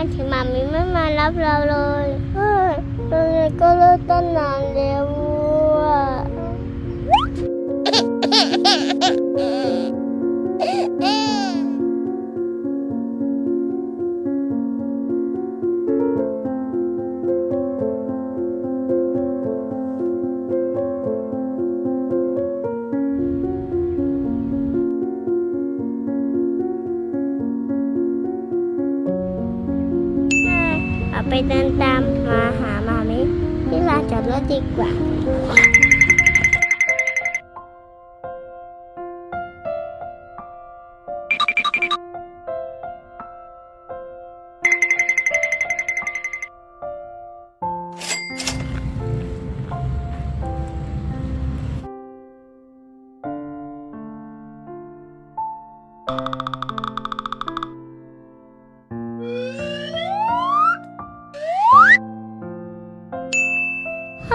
con thì mình mới mà lắp lâu rồi. Rồi cô lưu tên làm đều vua. ไปเดินตามมาหามามิที่ลานจอดรถดีกว่า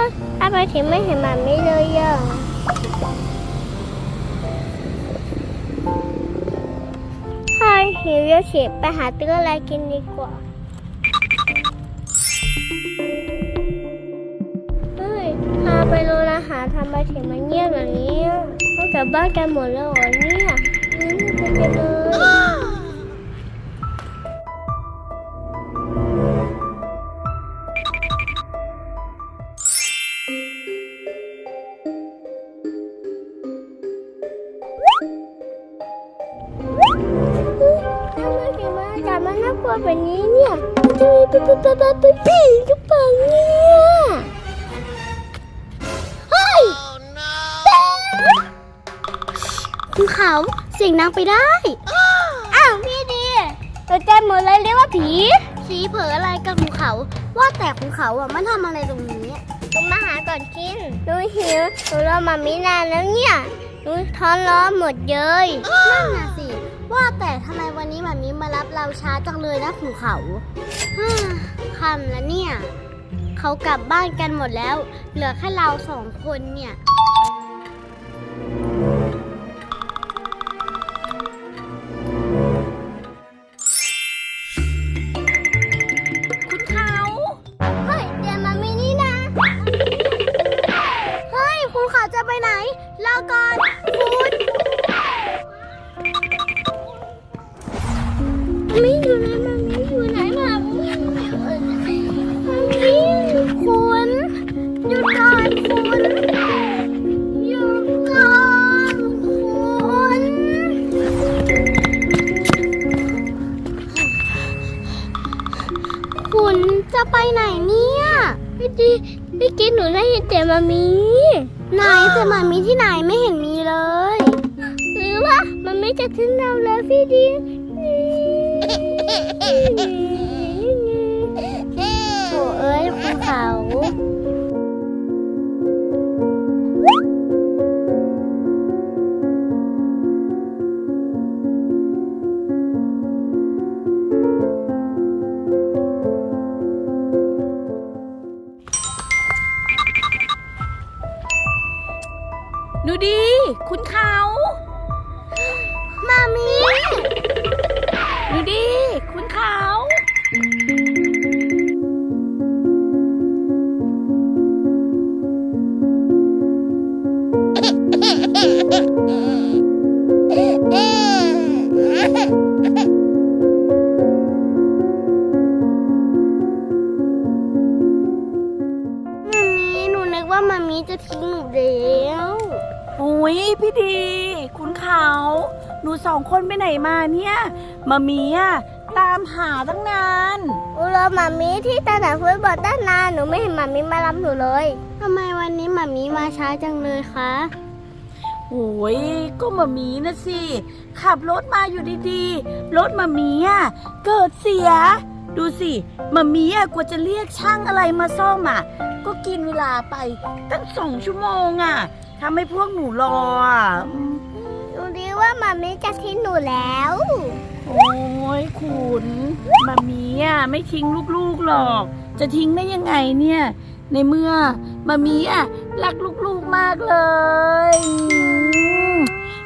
เฮ้ยทำไมถึงไม่เห็นมามิเลยเยอะเฮ้ยหิวเยอะเฉียไปหาตื้ออะไรกินดีกว่าเฮ้ยพาไปโรงอาหารทำไมถึงมันเงียบแบบนี้อะต้องกลับบ้านกันหมดแล้วเหรอเนี่ยอืมไปกันเลย มันน่ากลัวแบบนี้เนี่ยจะมีปิ๊บปิ๊บปิ๊บปิ๊บปิ๊บปิ๊บหรือเปล่าเนี่ยเฮ้ยคุณเขาเสียงดังไปได้ อ้าวพี่ดีตัวใจหมดเลยเรียกว่าผีสีเผลออะไรกับคุณเขา ว่าแต่คุณเขาอะมันทำอะไรตรงนี้หนูมาหาก่อนกินหนูหิวหนูรอมามีนานแล้วเนี่ยหนูท้องร้อนหมดเลยนั่นน่ะสิ ว่าแต่ทำไมวันนี้หมามีมารับเราช้าจังเลยนะภูเขาฮ่าคำแล้วเนี่ย เขากลับบ้านกันหมดแล้ว เหลือแค่เราสองคนเนี่ย พี่จีพี่กินหนูได้ยินแต่มามีไหนแต่มามีที่ไหนไม่เห็นมีเลย หรือว่ามันไม่จะทิ้งเราแล้วพี่ดี หนูดี คุณเขา มามีหนูดี อ้ยพี่ดี คุณเขาหนูสองคนไปไหนมาเนี่ยมามีอะตามหาตั้งนานอุรอมามีที่ตลาดฟุตบอลด้านหน้าหนูไม่เห็นมามีมารับหนูเลยทำไมวันนี้มามีมาช้าจังเลยคะโอ้ยก็มามีนะสิ ขับรถมาอยู่ดีๆ รถมามีอะเกิดเสีย ดูสิมามีอะกว่าจะเรียกช่างอะไรมาซ่อมอะก็กินเวลาไปตั้งสองชั่วโมงอะ ทำให้พวกหนูรออะอืมหนูดีว่ามามีจะทิ้งหนูแล้ว โอ้ยคุณมามีอะไม่ทิ้งลูกๆหรอก จะทิ้งได้ยังไงเนี่ย ในเมื่อมามีอะรักลูกๆมากเลยอืม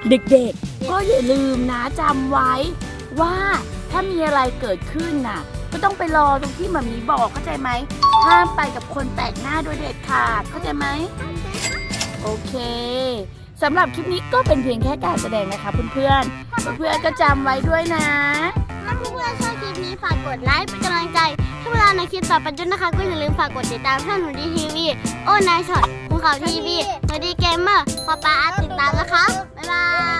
เด็กๆ ก็อย่าลืมนะจำไว้ ว่าถ้ามีอะไรเกิดขึ้นน่ะ ก็ต้องไปรอตรงที่มามีบอกเข้าใจไหมห้ามไปกับคนแปลกหน้าโดยเด็ดขาดเข้าใจไหม โอเค โอเคสำหรับคลิปนี้ก็เป็นเพียงแค่การแสดงนะคะเพื่อนๆเพื่อนๆก็จำไว้ด้วยนะ ถ้าเพื่อนๆชอบคลิปนี้ฝากกดไลค์เป็นกำลังใจถ้าเวลาในคลิปต่อไปด้วยนะคะ ก็อย่าลืมฝากกดติดตามช่องหนูดีทีวีโอ้นายช็อตภูเขาทีวีหนูดีเกมเมอร์พอปาอาร์ตติดตามนะคะ บ๊ายบาย